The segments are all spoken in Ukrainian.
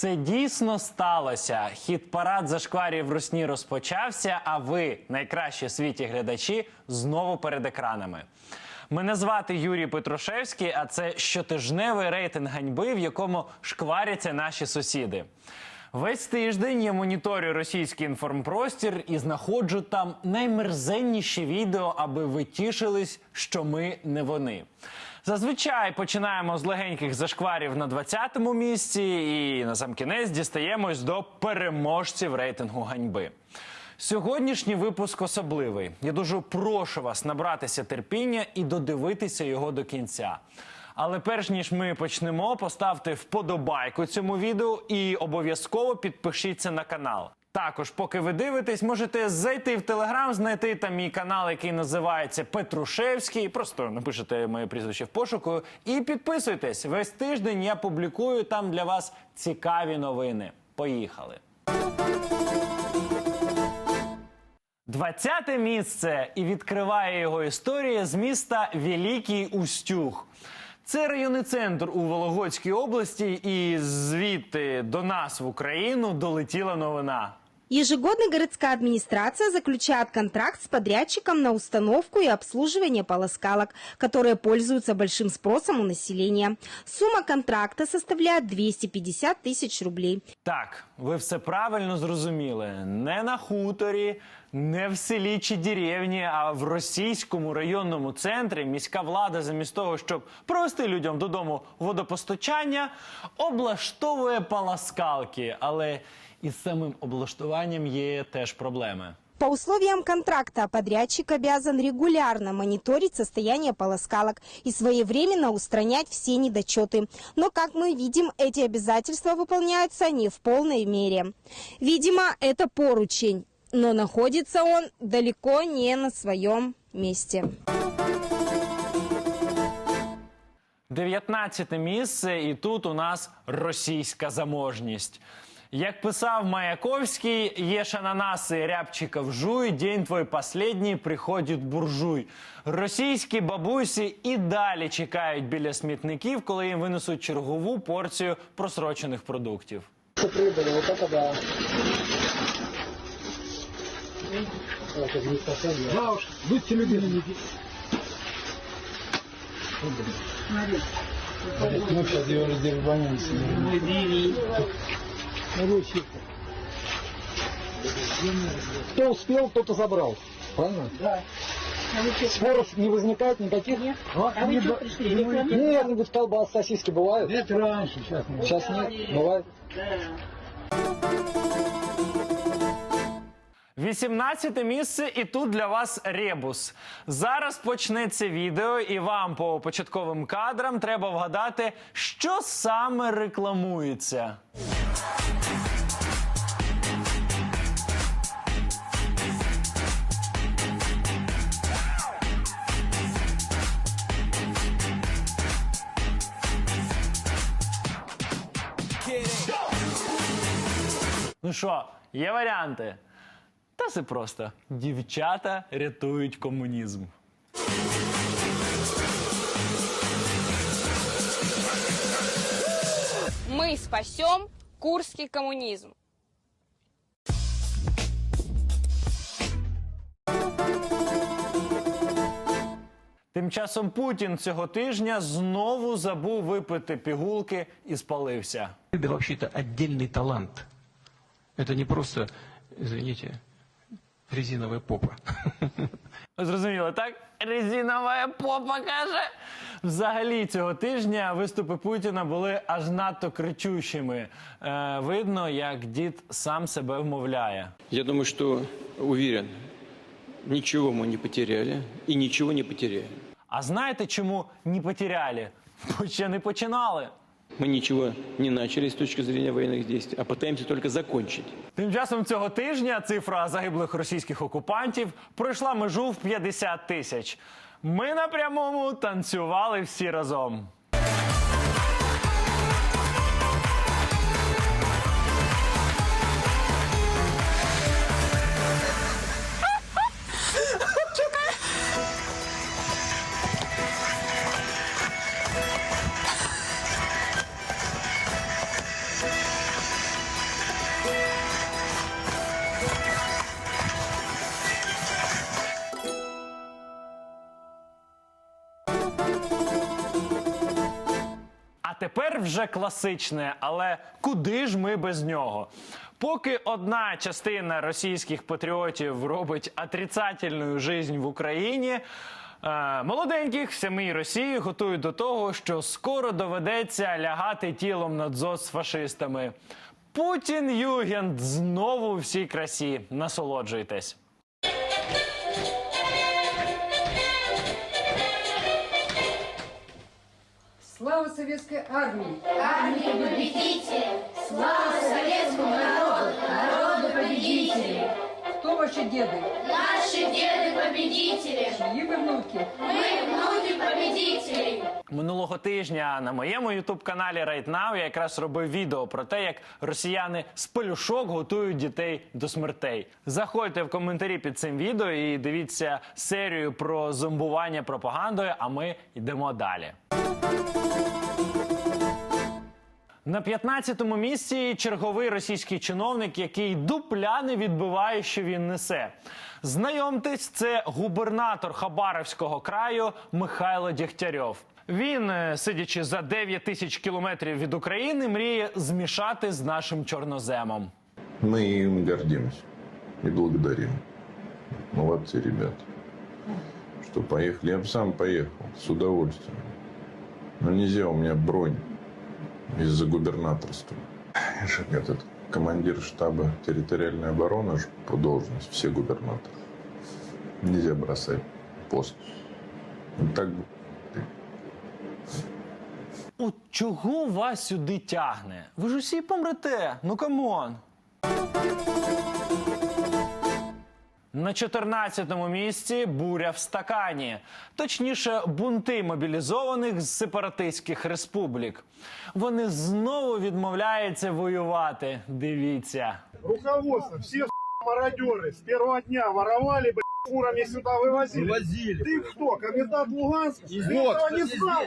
Це дійсно сталося. Хіт парад зашкварів Русні розпочався. А ви, найкращі в світі глядачі, знову перед екранами. Мене звати Юрій Петрушевський, а це щотижневий рейтинг ганьби, в якому шкваряться наші сусіди. Весь тиждень я моніторю російський інформпростір і знаходжу там наймерзенніші відео, аби ви тішились, що ми не вони. Зазвичай починаємо з легеньких зашкварів на 20-му місці, і на сам кінець дістаємось до переможців рейтингу ганьби. Сьогоднішній випуск особливий. Я дуже прошу вас набратися терпіння і додивитися його до кінця. Але перш ніж ми почнемо, поставте вподобайку цьому відео і обов'язково підпишіться на канал. Також, поки ви дивитесь, можете зайти в телеграм, знайти там мій канал, який називається Петрушевський. Просто напишете моє прізвище в пошуку і підписуйтесь. Весь тиждень я публікую там для вас цікаві новини. Поїхали! 20 місце і відкриває його історія з міста Великий Устюг. Це районний центр у Вологодській області, і звідти до нас в Україну долетіла новина. Ежегодно городская администрация заключает контракт с подрядчиком на установку и обслуживание полоскалок, которые пользуются большим спросом у населения. Сумма контракта составляет 250 тысяч рублей. Так, ви все правильно зрозуміли. Не на хуторі, не в селі чи деревні, а в російському районному центрі міська влада, замість того, щоб провести людям додому водопостачання, облаштовує паласкалки. Але із самим облаштуванням є теж проблеми. По условиям контракта подрядчик обязан регулярно мониторить состояние полоскалок и своевременно устранять все недочеты. Но, как мы видим, эти обязательства выполняются не в полной мере. Видимо, это поручень, Но находится он далеко не на своем месте. 19 місце, і тут у нас російська заможність. Як писав Маяковський, єш ананаси, рябчиков жуй, день твой последній, приходить буржуй. Російські бабусі і далі чекають біля смітників, коли їм винесуть чергову порцію просрочених продуктів. это да. Да уж, будьте любезны. Ну, сейчас его раздербанимся. Кто успел, тот и забрал. Правильно? Да. Споров не возникает никаких? Нет. А, вы что пришли? Нет, колбас, сосиски бывают? Это раньше, сейчас нет. Сейчас нет, бывает. 18 місце, і тут для вас ребус. Зараз почнеться відео, і вам по початковим кадрам треба вгадати, що саме рекламується. Ну що, є варіанти? Та це просто дівчата рятують комунізм. Мы спасем курский коммунизм. Тим часом Путін цього тижня знову забув випити пігулки і спалився. Рыба вообще-то отдельный талант. Это не просто, извините, резиновая попа. Зрозуміло, так? Резинова попа каже. Взагалі цього тижня виступи Путіна були аж надто кричущими. Е, видно, як дід сам себе вмовляє. Я думаю, что уверен, ничего мы не потеряли и ничего не потеряем. А знаєте, чому не потеряли? Бо ще не починали. Мы ничего не начали с точки зрения военных действий, а пытаемся только закончить. Тим часом цього тижня цифра загиблих російських окупантів пройшла межу в 50 тисяч. Ми на прямому танцювали всі разом. Вже класичне, але куди ж ми без нього? Поки одна частина російських патріотів робить отрицательну жизнь в Україні. е, Молоденьких в самій Росії готують до того, що скоро доведеться лягати тілом на дзот з фашистами. Путін Югент знову всій красі. Насолоджуйтесь. Слава советской армии! Армии победители! Кто ваши деды? Наши деды победители! Чьи вы внуки? Мы внуки победителей! Минулого тижня на моєму ютуб каналі Right Now я якраз робив відео про те, як росіяни з пелюшок готують дітей до смертей. Заходьте в коментарі під цим відео і дивіться серію про зомбування пропагандою. А ми йдемо далі. На 15-му місці черговий російський чиновник, який дупля не відбиває, що він несе. Знайомтесь, це губернатор Хабаровського краю Михайло Дєгтярьов. Він, е, сидячи за 9 тисяч кілометрів від України, мріє змішати з нашим чорноземом. Мы им гордимся и благодарим. Молодцы, ребята. Что поехали? Я бы сам поехал с удовольствием. Но нельзя, у меня бронь из-за губернаторства. Я же этот командир штаба территориальной обороны ж по должности, все губернаторы. Нельзя бросать пост. Вот так бы От чого вас сюди тягне? Ви ж усі помрете. Ну камон. На 14-му місці буря в стакані, точніше, бунти мобілізованих з сепаратистських республік. Вони знову відмовляються воювати. Дивіться. руководство, все с*** мародеры с первого дня воровали, блядь, фурами сюда вывозили. Вывозили. Ты кто, комендант Луганска? Ты этого не знал.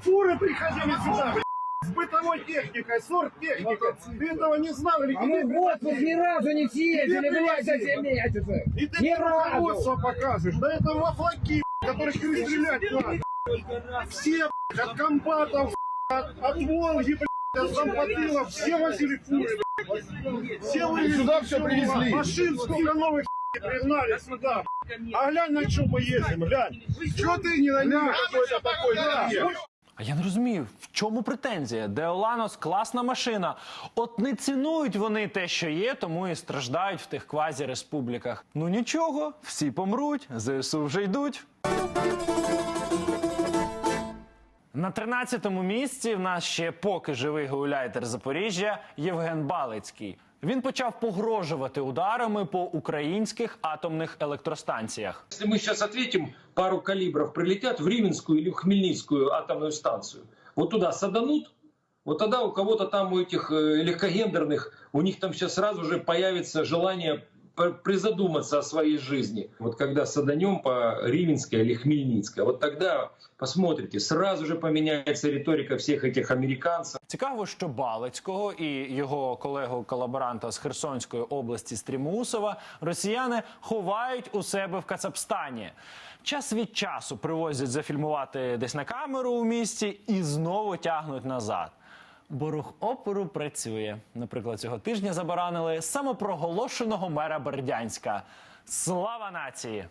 Фуры приходили сюда, блядь, с Бытовой техникой, сорт техникой. Ты этого не знал или А мы в отпуск ни разу не съездили, приходили. 7 месяцев. И ты Ни разу. показываешь. Да это мафлаки, блядь, которых перестрелять надо. Все, от комбатов, от, от Волги, от зампотылов, все возили фуры. Все вывезли. Сюда все привезли. Машин сколько новых пригнали сюда. А глянь, на чем мы ездим, глянь. Чего ты не на какой-то такой? А я не розумію, в чому претензія? Деоланос класна машина. От не цінують вони те, що є, тому і страждають в тих квазі-республіках. Ну нічого, всі помруть, ЗСУ вже йдуть. На 13-му місці в нас ще поки живий гауляйтер Запоріжжя Євген Балицький. Він почав погрожувати ударами по українських атомних електростанціях. Если мы сейчас ответим, пару калибров прилетят в Рименскую или в Хмельницкую атомную станцию. Вот туда саданут, вот тогда у кого-то там, у этих э, легкогендерных, у них там сейчас сразу же появится желание п- призадуматься о своей жизни. Вот когда саданем по Рименской или Хмельницкой, вот тогда посмотрите, сразу же поменяется риторика всех этих американцев. Цікаво, що Балицького і його колегу-колаборанта з Херсонської області Стрімусова росіяни ховають у себе в Кацапстані. Час від часу привозять зафільмувати десь на камеру у місті і знову тягнуть назад. Бо рух опору працює. Наприклад, цього тижня забаранили самопроголошеного мера Бердянська. Слава нації!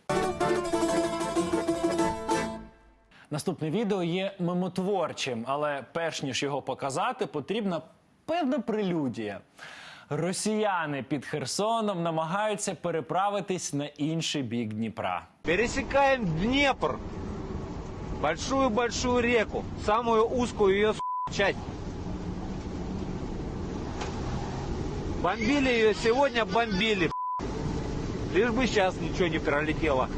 Наступне відео є мимотворчим, але перш ніж його показати, потрібна певна прелюдія. Росіяни під Херсоном намагаються переправитись на інший бік Дніпра. Пересекаем Днепр. Большую-большую реку. Самую узкую ее часть. Бомбили ее сегодня, бомбили. Лишь бы сейчас ничего не пролетело.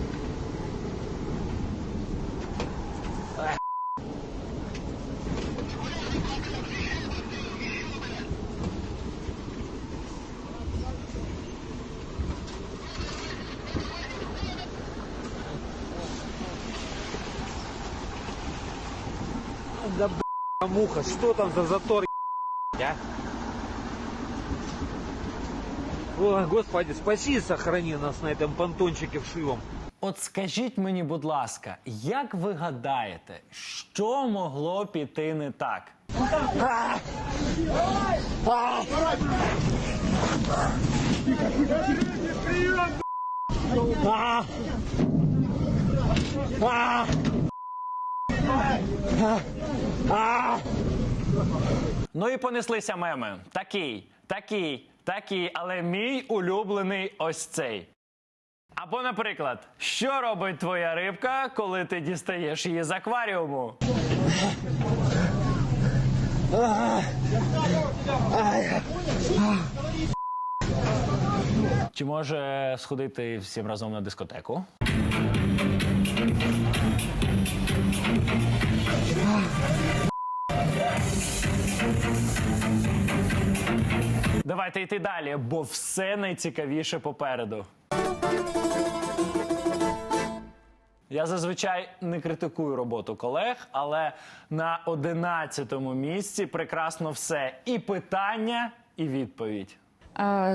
Да б***ь, муха, что там за затор, а? Ой, господи, спаси сохрани нас на этом понтончике вшивом. От скажіть мені, будь ласка, як ви гадаєте, що могло піти не так? Ну і понеслися меми. Такий, такий, такий, але мій улюблений ось цей. Або, наприклад, що робить твоя рибка, коли ти дістаєш її з акваріуму? Чи може сходити всім разом на дискотеку? Давайте йти далі, бо все найцікавіше попереду. Я зазвичай не критикую роботу колег, але на одинадцятому місці прекрасно все і питання, і відповідь.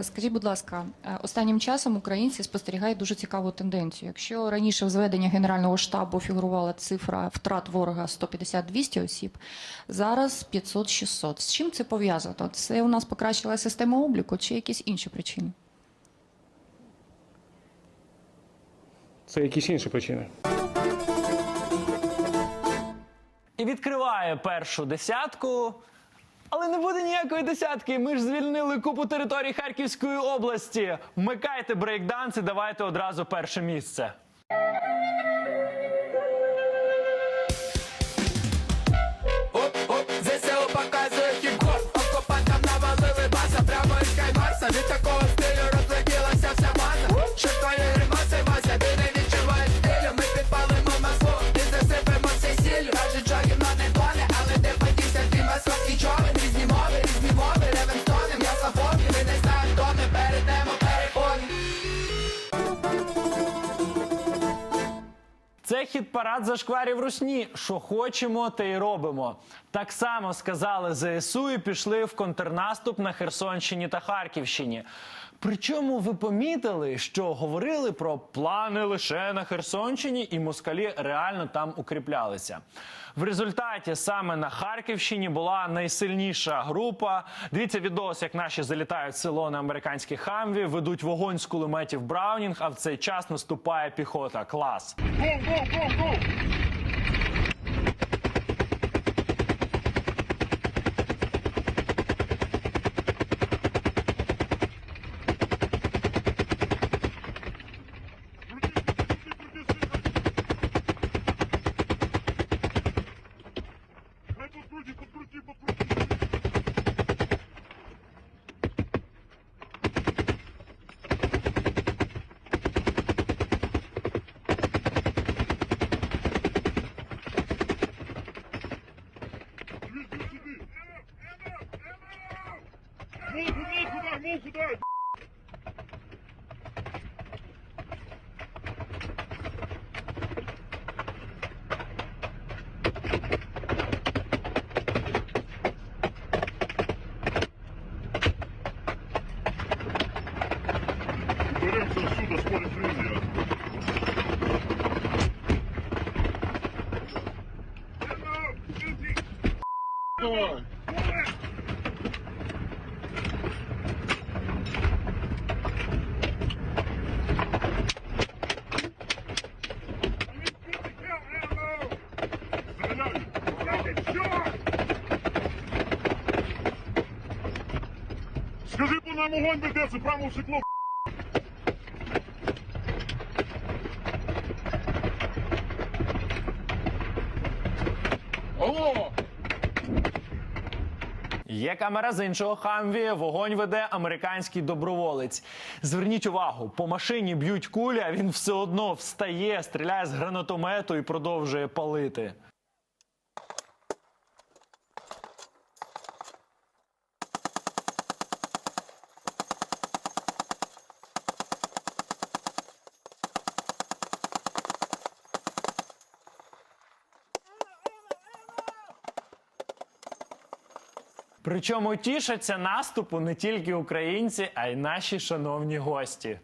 Скажіть, будь ласка, е, останнім часом українці спостерігають дуже цікаву тенденцію. Якщо раніше в зведенні Генерального штабу фігурувала цифра втрат ворога 150-200 осіб, зараз 500-600. З чим це пов'язано? Це у нас покращила система обліку чи якісь інші причини? Це якісь інші причини. І відкриває першу десятку. Але не буде ніякої десятки. Ми ж звільнили купу територій Харківської області. Вмикайте брейкданс і давайте одразу перше місце. Хіт-парад зашкварів русні. Що хочемо, те й робимо. Так само сказали ЗСУ і пішли в контрнаступ на Херсонщині та Харківщині. Причому ви помітили, що говорили про плани лише на Херсонщині, і москалі реально там укріплялися. В результаті саме на Харківщині була найсильніша група. Дивіться відос, як наші залітають в село на американській хамві, ведуть вогонь з кулеметів Браунінг, а в цей час наступає піхота. Клас. Подкрути, Беремся отсюда, смотрим нельзя. Давай. Скажи, по нам огонь ведеться прямо в стекло. Алло! Є камера з іншого хамві. Вогонь веде американський доброволець. Зверніть увагу, по машині б'ють кулі, а він все одно встає, стріляє з гранатомету і продовжує палити. Причому тішаться наступу не тільки українці, а й наші шановні гості.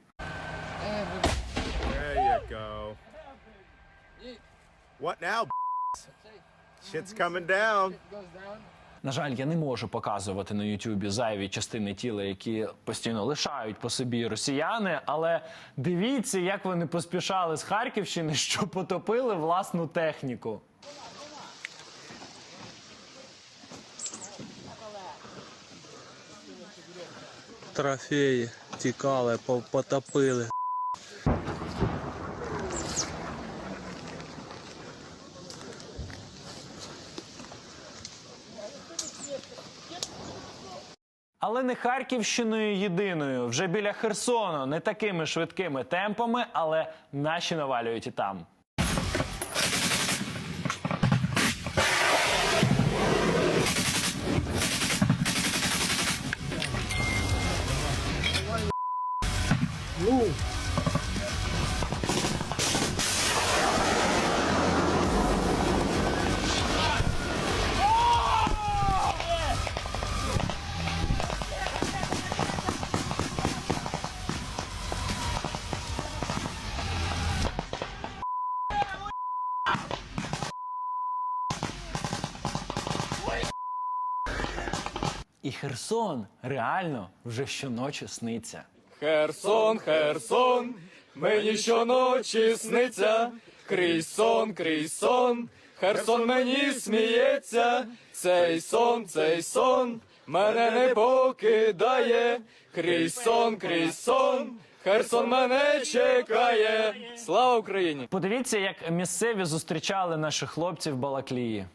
There you go. What now, Shit's coming down. На жаль, я не можу показувати на Ютубі зайві частини тіла, які постійно лишають по собі росіяни. Але дивіться, як вони поспішали з Харківщини, що потопили власну техніку. Трофеї тікали, потопили. Але не Харківщиною єдиною. Вже біля Херсону не такими швидкими темпами, але наші навалюють і там. І Херсон реально вже щоночі сниться. Херсон, Херсон, мені щоночі сниться, крізь сон, крізь сон, Херсон мені сміється, цей сон, цей сон, мене не покидає, крізь сон, крізь сон, Херсон мене чекає. Слава Україні! Подивіться, як місцеві зустрічали наших хлопців Балаклії.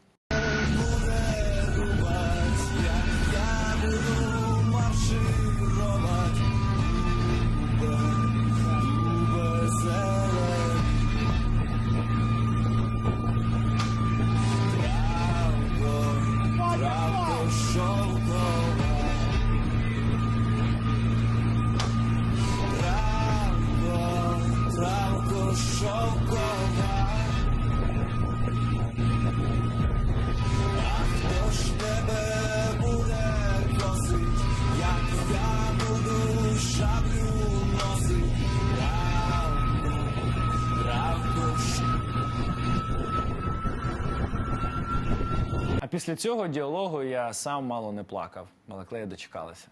Після цього діалогу я сам мало не плакав. але клея дочекалася.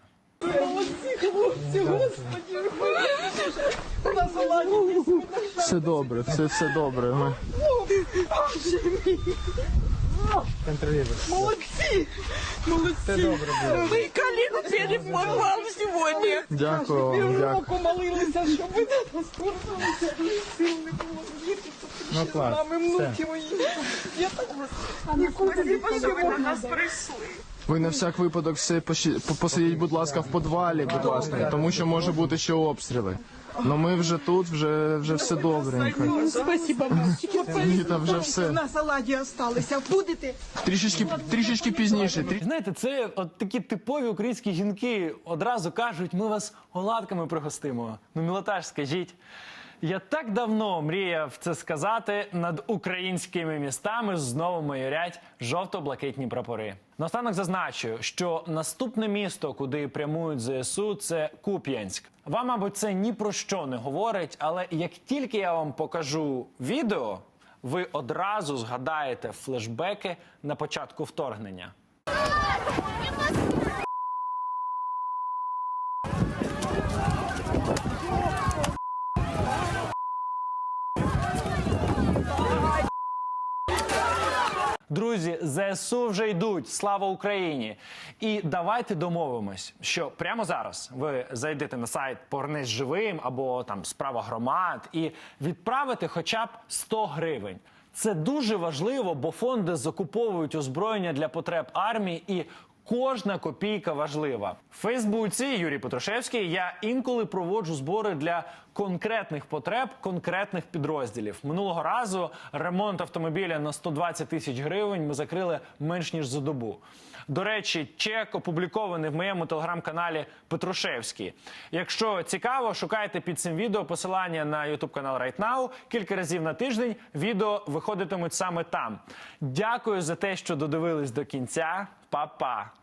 Все добре, все, все добре. Ми... Молодцы! Молодцы! Вы колено пели в подвал сегодня. Дякую вам, дякую. Року молилися, щоб ви нас повернулися. Сил не було вірити, Ну, що клас. нами внуки мої. Я так ніколи не що ви до нас прийшли. Ви на всяк випадок все поші- по- посидіть, будь ласка, в підвалі, будь ласка, тому що може бути ще обстріли. Ну ми вже тут, вже, вже все добренько. Спасибо, мальчики. Ні, там вже все. У нас оладі осталися. Будете? Трішечки, трішечки пізніше. Трі- Знаєте, це от такі типові українські жінки одразу кажуть, ми вас оладками пригостимо. Ну, мілотаж, скажіть. Я так давно мріяв це сказати. Над українськими містами знову майорять жовто-блакитні прапори. Наостанок зазначу, що наступне місто, куди прямують ЗСУ, це Куп'янськ. Вам, мабуть, це ні про що не говорить, але як тільки я вам покажу відео, ви одразу згадаєте флешбеки на початку вторгнення. Друзі, ЗСУ вже йдуть. Слава Україні! І давайте домовимось, що прямо зараз ви зайдете на сайт Порнись живим або там справа громад і відправите хоча б 100 гривень. Це дуже важливо, бо фонди закуповують озброєння для потреб армії і. Кожна копійка важлива. В Фейсбуці Юрій Петрушевський. Я інколи проводжу збори для конкретних потреб конкретних підрозділів. Минулого разу ремонт автомобіля на 120 тисяч гривень ми закрили менш ніж за добу. До речі, чек опублікований в моєму телеграм-каналі Петрушевський. Якщо цікаво, шукайте під цим відео посилання на YouTube канал Right Now. Кілька разів на тиждень відео виходитимуть саме там. Дякую за те, що додивились до кінця. papá.